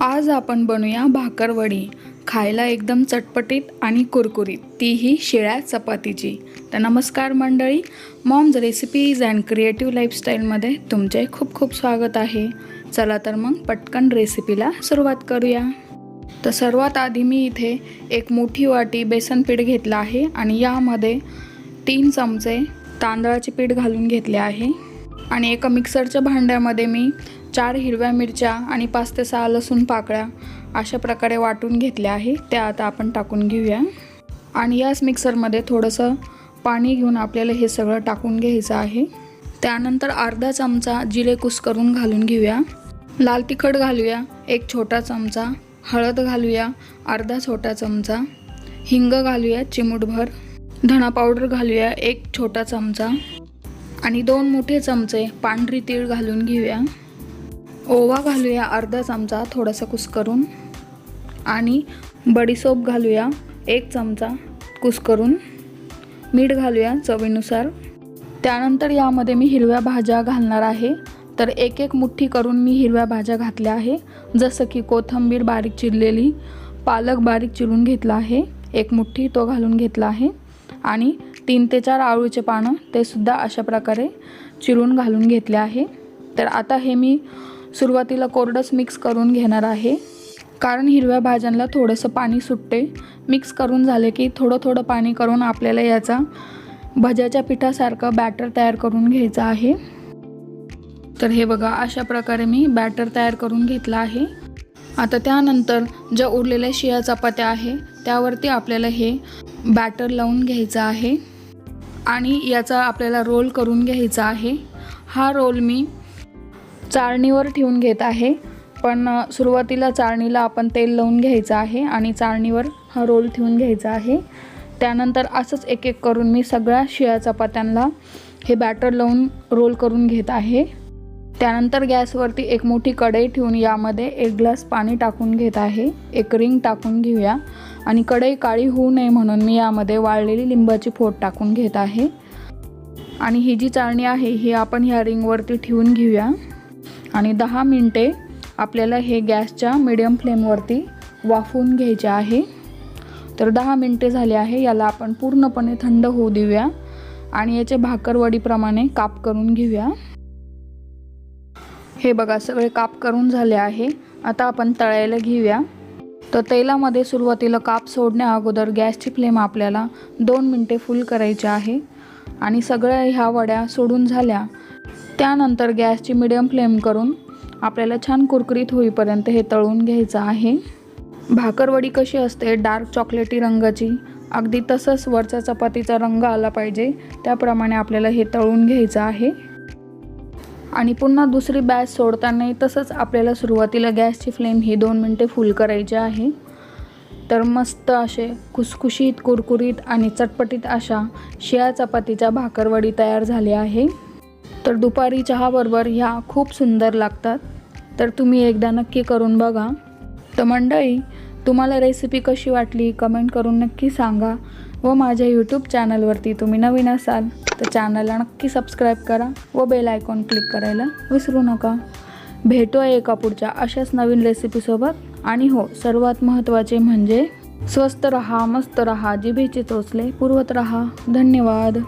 आज आपण बनवूया भाकरवडी खायला एकदम चटपटीत आणि कुरकुरीत. तीही शिळ्या चपातीची. तर नमस्कार मंडळी मॉम्स रेसिपीज अँड क्रिएटिव्ह लाईफस्टाईलमध्ये तुमचे खूप खूप स्वागत आहे. चला तर मग पटकन रेसिपीला सुरुवात करूया. तर सर्वात आधी मी इथे एक मोठी वाटी बेसन पीठ घेतलं आहे आणि यामध्ये तीन चमचे तांदळाचे पीठ घालून घेतले आहे. आणि एका मिक्सरच्या भांड्यामध्ये मी चार हिरव्या मिरच्या आणि पाच ते सहा लसूण पाकळ्या अशा प्रकारे वाटून घेतल्या आहे. त्या आता आपण टाकून घेऊया. आणि याच मिक्सरमध्ये थोडंसं पाणी घेऊन आपल्याला हे सगळं टाकून घ्यायचं आहे. त्यानंतर अर्धा चमचा जिरे कुस्करून घालून घेऊया. लाल तिखट घालूया एक छोटा चमचा. हळद घालूया अर्धा छोटा चमचा. हिंग घालूया चिमूटभर. धणा पावडर घालूया एक छोटा चमचा. आणि दोन मोठे चमचे पांढरी तीळ घालून घेऊया. ओवा घालूया अर्धा चमचा थोडासा कुस्करून आणि बडीसोप घालूया एक चमचा कुस्करून. मीठ घालूया चवीनुसार. त्यानंतर यामध्ये मी हिरव्या भाज्या घालणार आहे. तर एक एक मुठ्ठी करून मी हिरव्या भाज्या घातल्या आहे. जसं की कोथिंबीर बारीक चिरलेली पालक बारीक चिरून घेतला आहे. एक मुठ्ठी तो घालून घेतला आहे. आणि तीन ते चार आळूचे पानं ते सुद्धा अशा प्रकारे चिरून घालून घेतले आहे. तर आता हे मी सुरुवातीला कोरडंच मिक्स करून घेणार आहे. कारण हिरव्या भाज्यांना थोडंसं पाणी सुटते. मिक्स करून झाले की थोडं थोडं पाणी करून आपल्याला याचा भज्याच्या पिठासारखं बॅटर तयार करून घ्यायचं आहे. तर हे बघा अशा प्रकारे मी बॅटर तयार करून घेतलं आहे. आता त्यानंतर ज्या उरलेल्या शिया चपात्या आहे त्यावरती आपल्याला हे बॅटर लावून घ्यायचं आहे. आणि याचा आपल्याला रोल करून घ्यायचा आहे. हा रोल मी चाळणीवर ठेवून घेत आहे. पण सुरुवातीला चाळणीला आपण तेल लावून घ्यायचं आहे आणि चाळणीवर हा रोल ठेवून घ्यायचा आहे. त्यानंतर असंच एक एक करून मी सगळ्या शिळ्या चपात्यांना हे बॅटर लावून रोल करून घेत आहे. त्यानंतर गॅसवरती एक मोठी कढई ठेवून यामध्ये एक ग्लास पाणी टाकून घेत आहे. एक रिंग टाकून घेऊया. आणि कढई काळी होऊ नये म्हणून मी यामध्ये वाळलेली लिंबाची फोड टाकून घेत आहे. आणि ही जी चाळणी आहे ही आपण ह्या रिंगवरती ठेवून घेऊया. आणि दहा मिनटे आपल्याला हे गॅसच्या मिडियम फ्लेमवरती वाफवून घ्यायचे आहे. तर दहा मिनटे झाले आहे याला आपण पूर्णपणे थंड होऊ देऊया. आणि याचे भाकरवडीप्रमाणे काप करून घेऊया. हे बघा सगळे काप करून झाले आहे. आता आपण तळायला घेऊया. तर तेलामध्ये सुरुवातीला काप सोडण्या अगोदर गॅसची फ्लेम आपल्याला दोन मिनटे फुल करायची आहे. आणि सगळ्या ह्या वड्या सोडून झाल्या. त्यानंतर गॅसची मिडियम फ्लेम करून आपल्याला छान कुरकुरीत होईपर्यंत हे तळून घ्यायचं आहे. भाकरवडी कशी असते? डार्क चॉकलेटी रंगाची. अगदी तसंच वरचा चपातीचा रंग आला पाहिजे त्याप्रमाणे आपल्याला हे तळून घ्यायचं आहे. आणि पुन्हा दुसरी बॅच सोडतानाही तसंच आपल्याला सुरुवातीला गॅसची फ्लेम ही दोन मिनटे फुल करायची आहे. तर मस्त असे खुसखुशीत कुरकुरीत आणि चटपटीत अशा शिया चपातीच्या भाकरवडी तयार झाली आहे. तर दुपारी चहाबरोबर ह्या खूप सुंदर लागतात. तर तुम्ही एकदा नक्की करून बघा. तर मंडळी तुम्हाला रेसिपी कशी वाटली कमेंट करून नक्की सांगा व माझ्या यूट्यूब चॅनलवरती तुम्ही नवीन असाल तर चॅनलला नक्की सबस्क्राईब करा व बेल आयकॉन क्लिक करायला विसरू नका. भेटूया एका पुढच्या अशाच नवीन रेसिपीसोबत आणि हो सर्वात महत्त्वाचे म्हणजे स्वस्त रहा मस्त रहा जिभेचे चोचले पुरवत रहा. धन्यवाद.